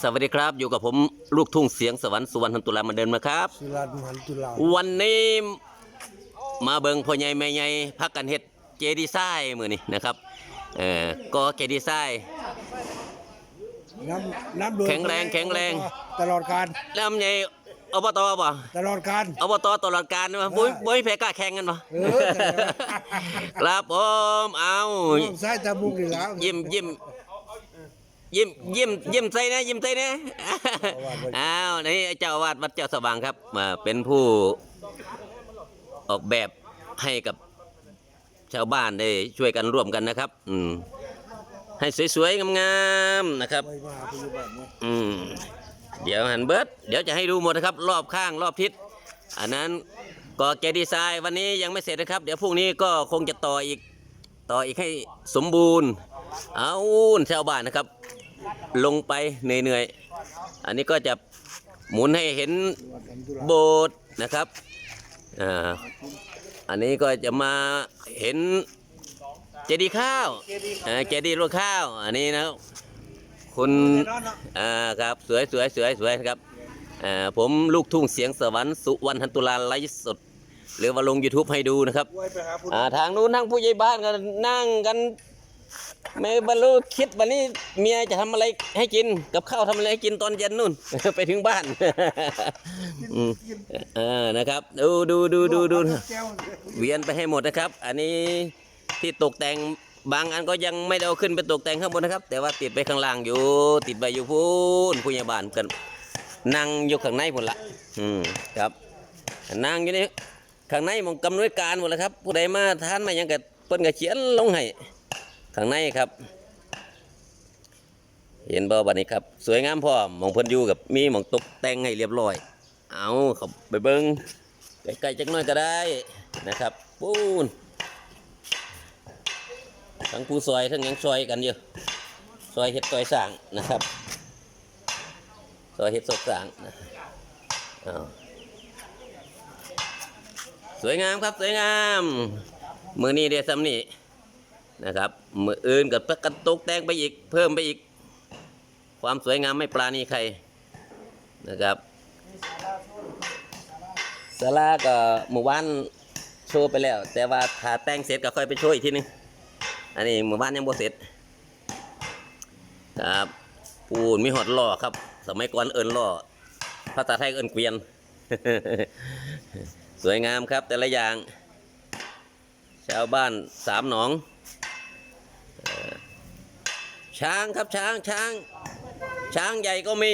สวัสดีครับอยู่กับผมลูกทุ่งเสียงสวรรค์สุวรรณทันตุลามาเดินมาครับ สุรัตน์หันตุลาวันนี้มาเบิงพ่อใหญ่แม่ใหญ่พักกันเฮ็ดเจดีไซน์มื้อนี้นะครับเอ่อก็เจดีไซน์ น้ำน้ำโดยแข็งแรงแข็งแรง ตลอดการแล้วใหญ่อบตบ่ตลอดการ อบตตลอดการบ่บ่บ่มีแพ้กล้าแข่งกันบ่เออ ครับผมเอาต้องใช้ตะบุกนี่แล้ว ยิ้มยิ้ม ยิ้มยิ้มยิ้มใส่นะยิ้มใส่นะอ้าวนี่เจ้าอาวาดวัดเจ้าสว่างครับมาเป็นผู้ออกแบบให้กับชาวบ้านได้ช่วยกันร่วมกันนะครับ อืมให้สวยๆงามๆนะครับไปมาปัจจุบันนี้อืมเดี๋ยวหันเบิร์ดเดี๋ยวจะให้ดูหมดนะครับ รอบข้างรอบทิศอันนั้นก็แกดีไซน์วันนี้ยังไม่เสร็จนะครับ เดี๋ยวพรุ่งนี้ก็คงจะต่ออีกต่ออีกให้สมบูรณ์ เอาชาวบ้านนะครับ ลงไปเหนื่อยๆ อันนี้ก็จะหมุนให้เห็นโบสถ์นะครับอ่าอันนี้ก็จะมาเห็นเจดีย์ข้าวเจดีย์รวข้าว อันนี้นะคุณอ่าครับสวยสวยสวยสวยครับอ่าผมลูกทุ่งเสียงสวรรค์สุวรรณทันตุลาไลฟ์สดหรือว่าลง YouTube ให้ดูนะครับ ทางนู้นทางผู้ใหญ่บ้านก็นั่งกัน ไม่บรรลุคิดวันนี้เมียจะทำอะไรให้กิน กับข้าวทำอะไรให้กินตอนเย็นนู่น ไปถึงบ้านอืมเออนะครับ ดูดูดูดูดูเวียนไปให้หมดนะครับ อันนี้ที่ตกแต่งบางอันก็ยังไม่ได้เอาขึ้นไปตกแต่งข้างบนนะครับ แต่ว่าติดไปข้างล่างอยู่ ติดไปอยู่พูนผู้ใหญ่บ้านกันนั่งอยู่ข้างในหมดละอืมครับนั่งอยู่นี่ข้างในมองกำนวยการหมดแล้วครับ ผู้ใดมาท่านมายังกับเปิ้นก็เขียนลงให้ ข้างในครับ เห็นบ่บัดนี้ครับ สวยงามพร้อมหมองเพิ่นอยู่กับมีหมองตกแต่งให้เรียบร้อย เอาเข้าไปเบิ่งใกล้ๆจักหน่อยก็ได้นะครับปูนทั้งผู้ซอยทั้งยังซอยกันอยู่ซอยเฮ็ดซอยสางนะครับซอยเฮ็ดซอยสางนะสวยงามครับสวยงามมือนี้เดียวซ้ำนี่ นะครับมืออื่นกับกันตกแต่งไปอีก เพิ่มไปอีก ความสวยงามไม่ปราณีใครนะครับสาราก็หมู่บ้านโชว์ไปแล้ว แต่ว่าถ้าแต่งเสร็จก็ค่อยไปโชว์อีกทีนึงอันนี้หมู่บ้านยังบ่เสร็จครับปูนมีหอดล่อครับ สมัยก่อนเอินล่อภาษาไทยเอินเกวียน สวยงามครับแต่ละอย่าง ชาวบ้านสามหนอง ช้างครับช้างช้าง ช้างใหญ่ก็มี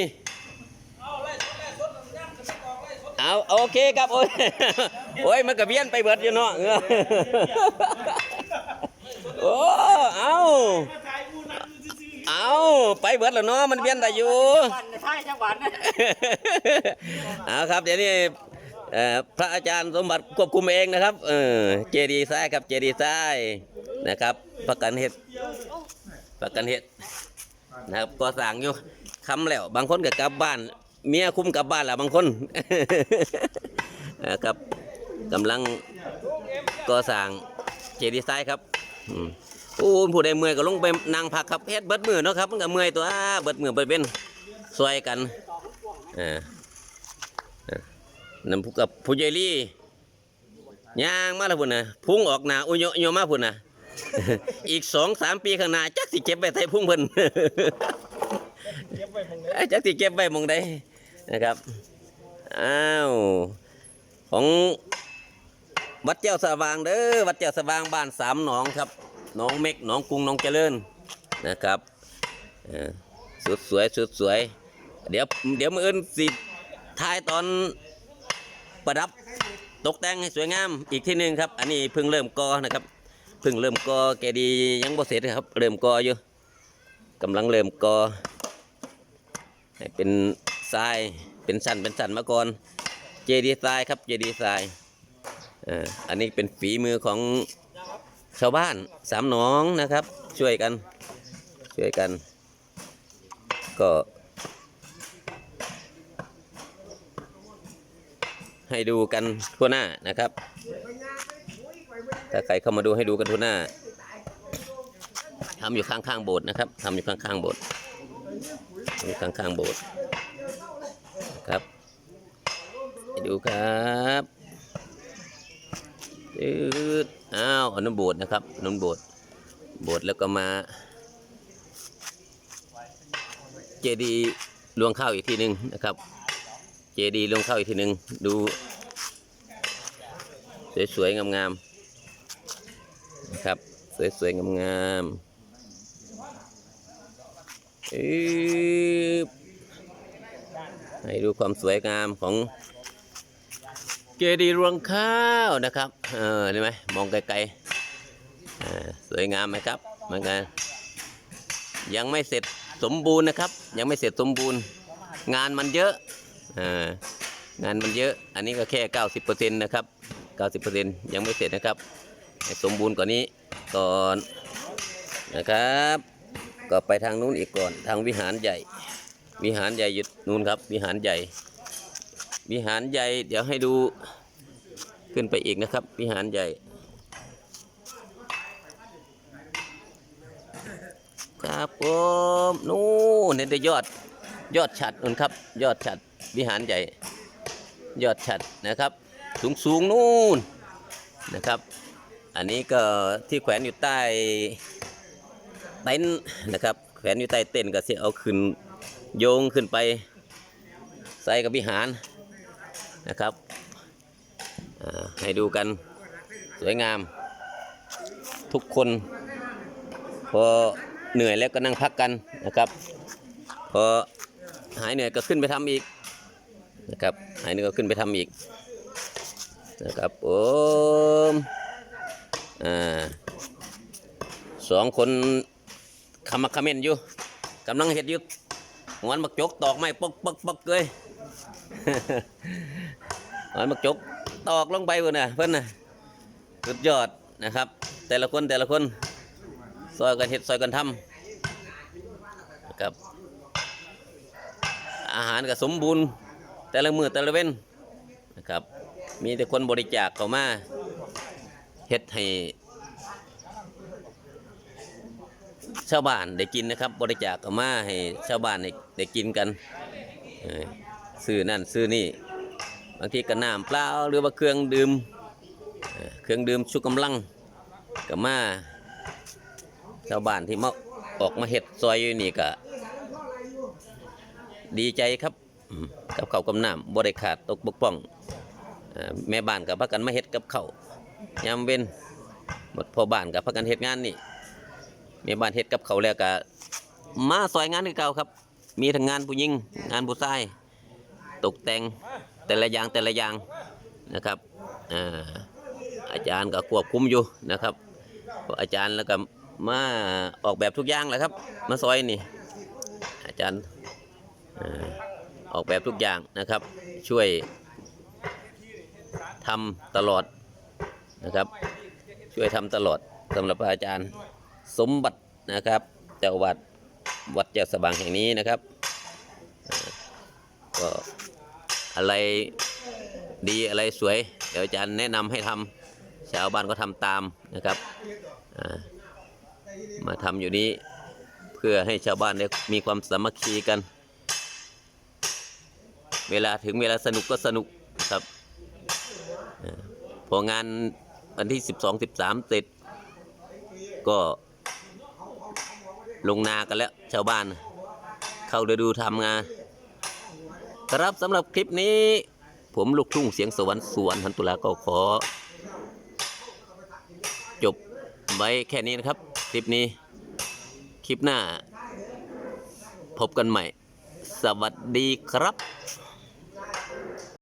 เอาโอเคครับ โอ้ยโอ้ยมันกระเบียนไปเบิดอยู่เนาะเออโอ้เอาเอาไปเบิดแล้วเนาะมันเบียนได้อยู่ใช่จังหวัดนะเอาครับเดี๋ยวนี้เอ่อพระอาจารย์สมบัติควบคุมเองนะครับเออเจดีย์ทรายครับเจดีย์ทรายนะครับ ประกันเห็ดประกันเห็ดนะครับก็สั่งอยู่คำแล้ว บางคนก็กลับบ้าน เมียคุ้มกลับบ้านแล้วบางคนนะครับกำลังก่อสร้างเจดีย์ทรายครับอืมโอ้ผู้ใดเมื่อยก็ลงไปนั่งพักครับเฮ็ดเบิดมือเนาะครับมันก็เมื่อยตัวเบิดมือเบิดเป็นซอยกันอ่านั่นผู้กับผู้ใหญ่ลี่ย่างมาแล้วพุ่นนะพุ่งออกหนาอุยโยโยมาพุ่นนะ อีกสองสามปีข้างหน้าจักสิเก็บไว้ไทยพุ่งเพิ่นจักสิเก็บไว้มองใดนะครับอ้าวของวัดเจ้าสว่างเด้อวัดเจ้าสว่างบ้านสามหนองครับหนองเม็กหนองกรุงหนองเจริญนะครับออสุดสวยสุดสวย เดี๋ยวเดี๋ยวมืออื่นสิท้ายตอนประดับตกแต่งให้สวยงามอีกที่หนึ่งครับ อันนี้เพิ่งเริ่มกอนะครับ เพิ่งเริ่มกอแกดียังบ่เสร็จครับ เริ่มกออยู่กำลังเริ่มกอให้เป็นทรายเป็นสันเป็นสันมาก่อน เจดีทรายครับเจดีทรายอ่าอันนี้เป็นฝีมือของชาวบ้านสามหนองนะครับ ช่วยกันช่วยกัน ก็ให้ดูกันทั่วหน้านะครับ ถ้าใครเข้ามาดูให้ดูกันทั่วหน้าทำอยู่ข้างๆโบสถ์นะครับทำอยู่ข้างๆโบสถ์อยู่ข้างๆโบสถ์ครับดูครับตืดอ้าวอนนั้นโบสถ์นะครับอนนั้นโบสถ์โบสถ์แล้วก็มา เจดีลวงข้าวอีกทีหนึ่งนะครับ เจดีลวงข้าวอีกทีหนึ่งดู สวยๆงามๆ สวยๆ งามๆอึ๊บให้ดูความสวยงามของเจดีย์รวงข้าวนะครับ เออเห็นไหมมองไกลๆสวยงามไหมครับเหมือนกันยังไม่เสร็จสมบูรณ์นะครับ ยังไม่เสร็จสมบูรณ์ งานมันเยอะอ่างานมันเยอะ อันนี้ก็แค่ 90%นะครับ 90%ยังไม่เสร็จนะครับ สมบูรณ์กว่านี้ ก่อนนะครับ ก็ไปทางนู้นอีกก่อน ทางวิหารใหญ่ วิหารใหญ่อยู่นู้นครับ วิหารใหญ่ วิหารใหญ่ เดี๋ยวให้ดูขึ้นไปอีกนะครับ วิหารใหญ่ครับผมนู่นเห็นแต่ยอดยอดฉัดนู่นครับ ยอดฉัดวิหารใหญ่ ยอดฉัดนะครับ สูงสูงนู่นนะครับ อันนี้ก็ที่แขวนอยู่ใต้เต็นท์นะครับ แขวนอยู่ใต้เต็นท์ก็เสียเอาขึ้นโยงขึ้นไปใส่กับวิหารนะครับให้ดูกันสวยงาม ทุกคน พอเหนื่อยแล้วก็นั่งพักกันนะครับ พอหายเหนื่อยก็ขึ้นไปทำอีกนะครับหายเหนื่อยก็ขึ้นไปทำอีกนะครับผมอ่า สองคนคำมาคอมเมนอยู่กำลังเห็ดอยู่หวนมักจกตอกไม้ปกปกปกเลยหวนมักจกตอกลงไปเพื่อนน่ะเพื่อนน่ะสุดยอดนะครับ แต่ละคนแต่ละคนซอยกันเห็ดซอยกันทำนะครับอาหารก็สมบูรณ์แต่ละมือแต่ละเว้นนะครับ มีแต่คนบริจาคเข้ามา เฮ็ดให้ชาวบ้านได้กินนะครับ บริจาคเข้ามาให้ชาวบ้านได้ได้กินกันซื้อนั่นซื้อนี่บางทีก็น้ำเปล่าหรือว่าเครื่องดื่มเครื่องดื่มชุกกำลังก็มาชาวบ้านที่มาออกมาเห็ดซอยอยู่นี่ก็ดีใจครับกับเขากำน้ำบริขาดตกบกพร่อง แม่บ้านกับพักกันมาเห็ดกับเขา ยามเว้นหมดพอบ้านกับพักกันเห็ดงานนี่ม่บ้านเห็ดกับเขาแล้วก็มาซอยงานคือเก่าครับ มีทั้งงานผู้หญิงงานผู้ชายตกแต่งแต่ละอย่างแต่ละอย่างนะครับอาจารย์ก็ควบคุมอยู่นะครับ อาจารย์แล้วก็มาออกแบบทุกอย่างแหละครับ มาซอยนี่ อาจารย์ออออกแบบทุกอย่างนะครับ ช่วยทำตลอด นะครับ ช่วยทำตลอดสำหรับอาจารย์สมบัตินะครับเจ้าวัดวัดเจ้าสบางแห่งนี้นะครับก็อะไรดีอะไรสวย เดี๋ยวอาจารย์แนะนำให้ทำชาวบ้านก็ทำตามนะครับมาทำอยู่นี้เพื่อให้ชาวบ้านได้มีความสามัคคีกัน เวลาถึงเวลาสนุกก็สนุกครับพองาน วันที่ 12 13เสร็จ ก็ ลงนากันแล้วชาวบ้าน เข้าฤดูทำงาน ครับสำหรับคลิปนี้ ผมลูกทุ่งเสียงสวรรค์สวนหันตุลาก็ขอ จบไว้แค่นี้นะครับ คลิปนี้ คลิปหน้า พบกันใหม่ สวัสดีครับ